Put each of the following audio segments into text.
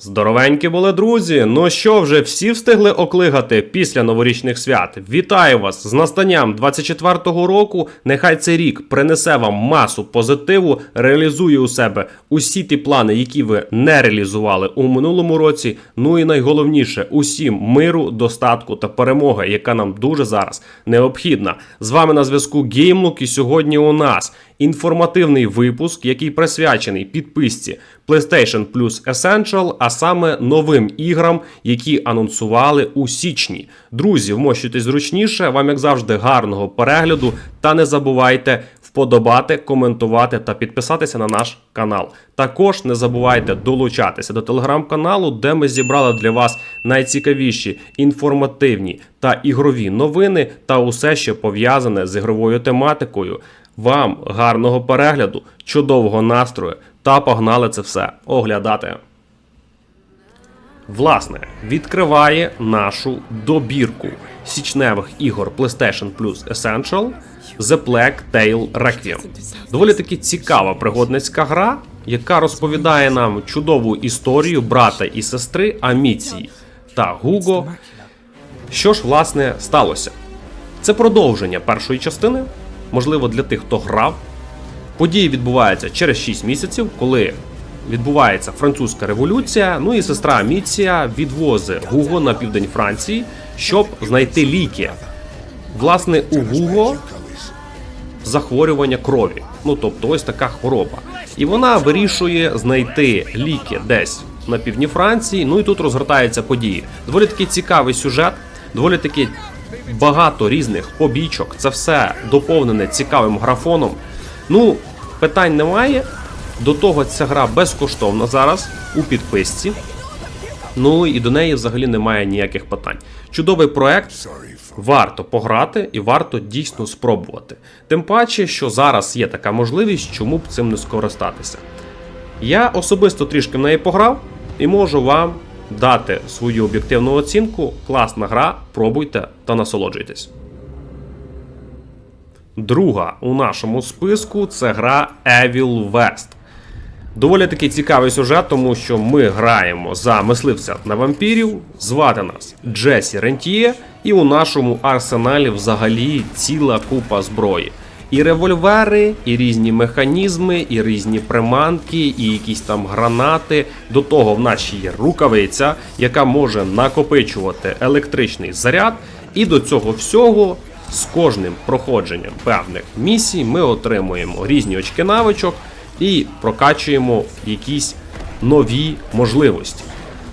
Здоровенькі були друзі. Ну що, вже всі встигли оклигати після новорічних свят. Вітаю вас з настанням 24-го року. Нехай цей рік принесе вам масу позитиву, реалізує у себе усі ті плани, які ви не реалізували у минулому році. Ну і найголовніше усім миру, достатку та перемоги, яка нам дуже зараз необхідна. З вами на зв'язку Геймлук, і сьогодні у нас інформативний випуск, який присвячений підписці PlayStation Plus Essential, а саме новим іграм, які анонсували у січні. Друзі, вмощуйтесь зручніше. Вам, як завжди, гарного перегляду. Та не забувайте вподобати, коментувати та підписатися на наш канал. Також не забувайте долучатися до телеграм-каналу, де ми зібрали для вас найцікавіші інформативні та ігрові новини та усе, що пов'язане з ігровою тематикою. Вам гарного перегляду, чудового настрою та погнали це все оглядати. Власне, відкриває нашу добірку січневих ігор PlayStation Plus Essential The Plague Tale Requiem. Доволі таки цікава пригодницька гра, яка розповідає нам чудову історію брата і сестри Аміції та Гуго. Що ж, власне, сталося? Це продовження першої частини, можливо, для тих, хто грав. Події відбуваються через 6 місяців, коли відбувається французька революція. Ну і сестра Міція відвозить Гуго на південь Франції, щоб знайти ліки. Власне, у Гуго захворювання крові. Ну тобто, ось така хвороба. І вона вирішує знайти ліки десь на півдні Франції. Ну і тут розгортаються події. Доволі такий цікавий сюжет, доволі таки багато різних побічок. Це все доповнене цікавим графоном. Ну, питань немає. До того ця гра безкоштовна зараз у підписці. Ну і до неї взагалі немає ніяких питань. Чудовий проект. Варто пограти і варто дійсно спробувати. Тим паче, що зараз є така можливість, чому б цим не скористатися. Я особисто трішки в неї пограв і можу вам дати свою об'єктивну оцінку. Класна гра, пробуйте та насолоджуйтесь. Друга у нашому списку це гра Evil West. Доволі таки цікавий сюжет, тому що ми граємо за мисливця на вампірів. Звати нас Джесі Рентіє, і у нашому арсеналі взагалі ціла купа зброї. І револьвери, і різні механізми, і різні приманки, і якісь там гранати. До того в нашій є рукавиця, яка може накопичувати електричний заряд. І до цього всього з кожним проходженням певних місій ми отримуємо різні очки навичок і прокачуємо якісь нові можливості.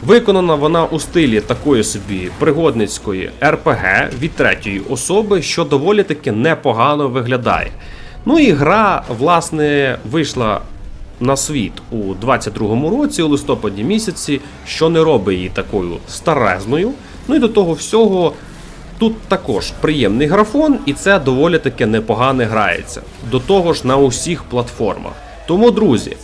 Виконана вона у стилі такої собі пригодницької РПГ від третьої особи, що доволі таки непогано виглядає. Ну і гра, власне, вийшла на світ у 22-му році, у листопаді місяці, що не робить її такою старезною. Ну і до того всього. Тут також приємний графон, і це доволі таки непогано грається. До того ж на усіх платформах. Тому, друзі,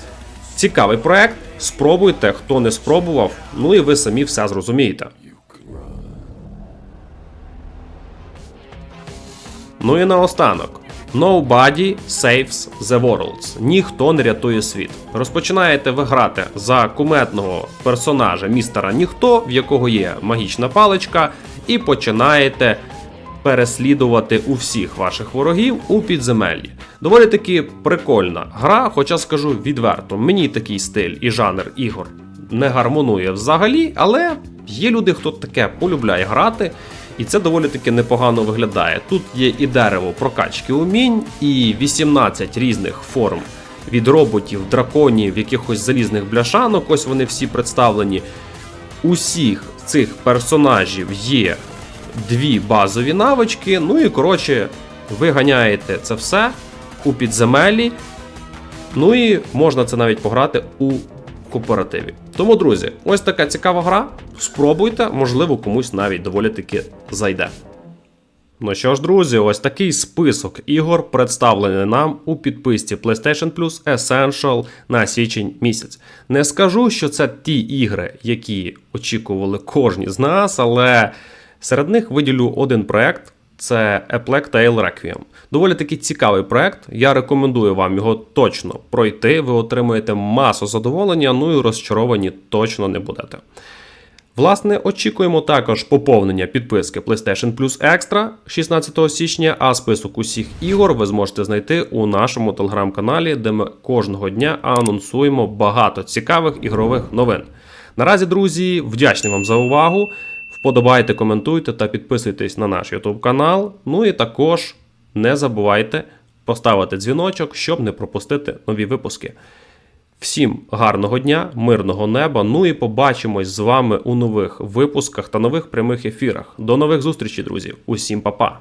цікавий проект. Спробуйте, хто не спробував, ну і ви самі все зрозумієте. Ну і наостанок. Nobody saves the world. Ніхто не рятує світ. Розпочинаєте ви грати за куметного персонажа містера Ніхто, в якого є магічна паличка, і починаєте переслідувати у всіх ваших ворогів у підземеллі. Доволі таки прикольна гра, хоча скажу відверто, мені такий стиль і жанр ігор не гармонує взагалі, але є люди, хто таке полюбляє грати. І це доволі таки непогано виглядає. Тут є і дерево прокачки умінь, і 18 різних форм від роботів, драконів, якихось залізних бляшанок. Ось вони всі представлені. Усіх цих персонажів є дві базові навички. Ну і коротше, ви ганяєте це все у підземелі. Ну і можна це навіть пограти у кооперативі. Тому, друзі, ось така цікава гра. Спробуйте, можливо, комусь навіть доволі таки зайде. Ну що ж, друзі, ось такий список ігор представлений нам у підписці PlayStation Plus Essential на січень місяць. Не скажу, що це ті ігри, які очікували кожні з нас, але серед них виділю один проект, Це A Tale Requiem. Доволі таки цікавий проект. Я рекомендую вам його точно пройти. Ви отримуєте масу задоволення, ну і розчаровані точно не будете. Власне, очікуємо також поповнення підписки PlayStation Plus Extra 16 січня, а список усіх ігор ви зможете знайти у нашому телеграм-каналі, де ми кожного дня анонсуємо багато цікавих ігрових новин. Наразі, друзі, вдячний вам за увагу. Вподобайте, коментуйте та підписуйтесь на наш YouTube канал. Ну і також не забувайте поставити дзвіночок, щоб не пропустити нові випуски. Всім гарного дня, мирного неба. Ну і побачимось з вами у нових випусках та нових прямих ефірах. До нових зустрічей, друзі. Усім па-па!